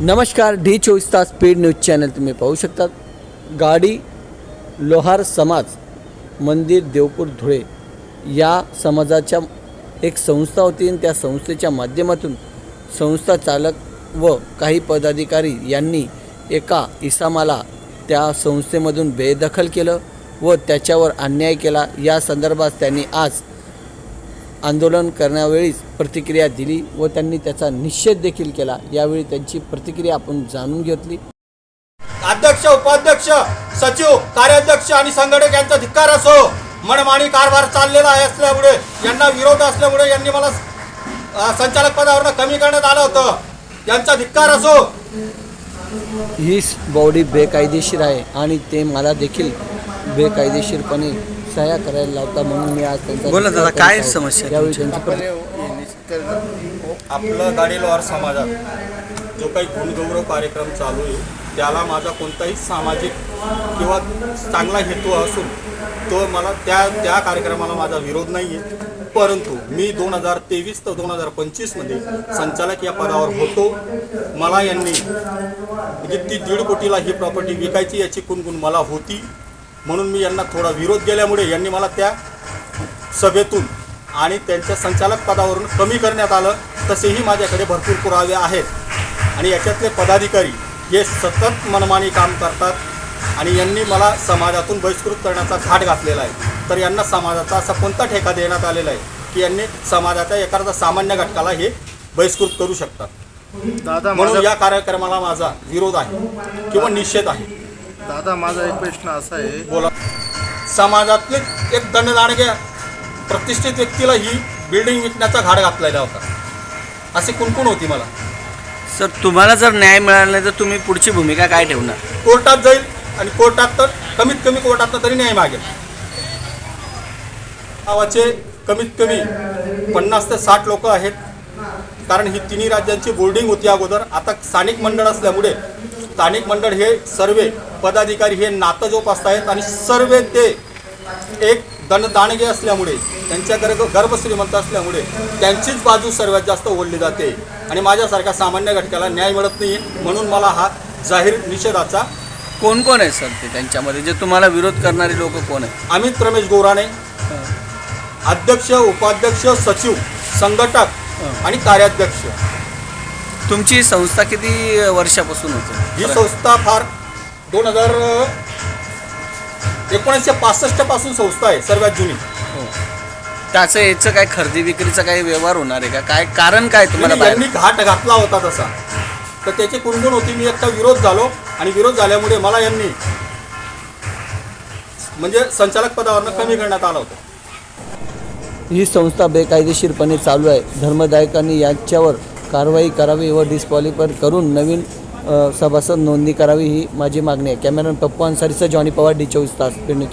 नमस्कार डी चोवीस तास स्पीड न्यूज चॅनल तुम्ही पाहू शकता गाडी लोहार समाज मंदिर देवपूर धुळे या समाजाच्या एक संस्था होती आणि त्या संस्थेच्या माध्यमातून संस्था चालक व काही पदाधिकारी यांनी एका इसामाला त्या संस्थेमधून बेदखल केलं व त्याच्यावर अन्याय केला. या संदर्भात त्यांनी आज आंदोलन करण्यावेळीच प्रतिक्रिया दिली व त्यांनी त्याचा निषेध देखील केला. यावेळी त्यांची प्रतिक्रिया आपण जाणून घेतली. अध्यक्ष उपाध्यक्ष सचिव कार्याध्यक्ष आणि संघटक यांचा धिक्कार असो मनमानी कारभार चाललेला आहे असल्यामुळे यांना विरोध असल्यामुळे यांनी मला संचालक पदावरनं कमी करण्यात आलं होतं. यांचा धिक्कार असो. ही बॉडी बेकायदेशीर आहे आणि ते मला देखील बेकायदेशीरपणे सह्या करायला लावता म्हणून मी आज त्यांचा बोला दादा, काय. समस्या यावेळी तुमची? त्यांची आपलं गाडीलोहार समाजात जो काही गुणगौरव कार्यक्रम चालू आहे त्याला माझा कोणताही सामाजिक किंवा चांगला हेतू असून तो मला त्या त्या कार्यक्रमाला माझा विरोध नाही आहे परंतु मी दोन हजार तेवीस ते दोन हजार पंचवीसमध्ये संचालक या पदावर होतो मला यांनी म्हणजे ती दीड कोटीला ही प्रॉपर्टी विकायची याची कुणकुण मला होती म्हणून मी यांना थोडा विरोध केल्यामुळे यांनी मला त्या सभेतून आणि त्यांच्या संचालक पदावरून कमी करण्यात आलं. तसेही माझ्याकडे भरपूर पुरावे आहेत. आणि याच्यातले पदाधिकारी हे सतत मनमानी काम करतात आणि यांनी मला समाजातून बहिष्कृत करण्याचा घाट घातलेला आहे. तर यांना समाजाचा असा कोणता ठेका देण्यात आलेला आहे की यांनी समाजाच्या एखाद्या सामान्य घटकाला हे बहिष्कृत करू शकतात? म्हणून या कार्यक्रमाला माझा विरोध आहे किंवा निषेध आहे. दादा माझा एक प्रश्न असा आहे. बोला. समाजातले एक दंडदाणग्या प्रतिष्ठित व्यक्तीला ही बिल्डिंग विकण्याचा घाट घातलेला होता. असे कुणकुण होती मला? सर तुम्हाला जर न्याय मिळाला नाही तर तुम्ही पुढची भूमिका काय ठेवणार? कोर्टात जाईल आणि कोर्टात तर कमीत कमी कोर्टात तरी न्याय मागेल. गावाचे कमीत कमी पन्नास ते साठ लोक आहेत. कारण ही तिन्ही राज्यांची बोर्डिंग होती अगोदर. आता स्थानिक मंडळ असल्यामुळे स्थानिक मंडळ हे सर्व पदाधिकारी हे नातं जोपासत आहेत आणि सर्व ते एक दंड दाणगे असल्यामुळे त्यांच्या गर्भ गर्भश्रीमंत असल्यामुळे त्यांचीच बाजू सर्वात जास्त ओढली जाते आणि माझ्यासारख्या सामान्य घटकाला न्याय मिळत नाही म्हणून मला हा जाहीर निषेधाचा कोण कोण आहे सर ते त्यांच्यामध्ये? जे तुम्हाला विरोध करणारे लोक कोण आहेत? अमित रमेश गोराणे अध्यक्ष उपाध्यक्ष सचिव संघटक आणि कार्याध्यक्ष. तुमची संस्था किती वर्षापासून ही होती संस्था फार दोन हजार एकोणीसशे पासष्टपासून संस्था आहे सर्वात जुनी. हो. त्याचं याचं काय खरेदी विक्रीचा काही व्यवहार होणार आहे का? काय कारण काय तुम्हाला बाहेर? यांनी घाट घातला होता तसा. तर त्याची कुणकुण होती. मी एकटा विरोध झालो आणि विरोध झाल्यामुळे मला यांनी म्हणजे संचालक पदावरनं कमी करण्यात आलं होतं. ही संस्था बेकायदेशीरपणे चालू आहे. धर्मदायकांनी याच्यावर कारवाई करावी व डिस्क्वालिफाय करून नवीन सभासद नोंदणी करावी ही माझी मागणी आहे. कॅमेरा पप्पू अन्सारीचा जॉनी पवार डी चोवीस तास. पेडणे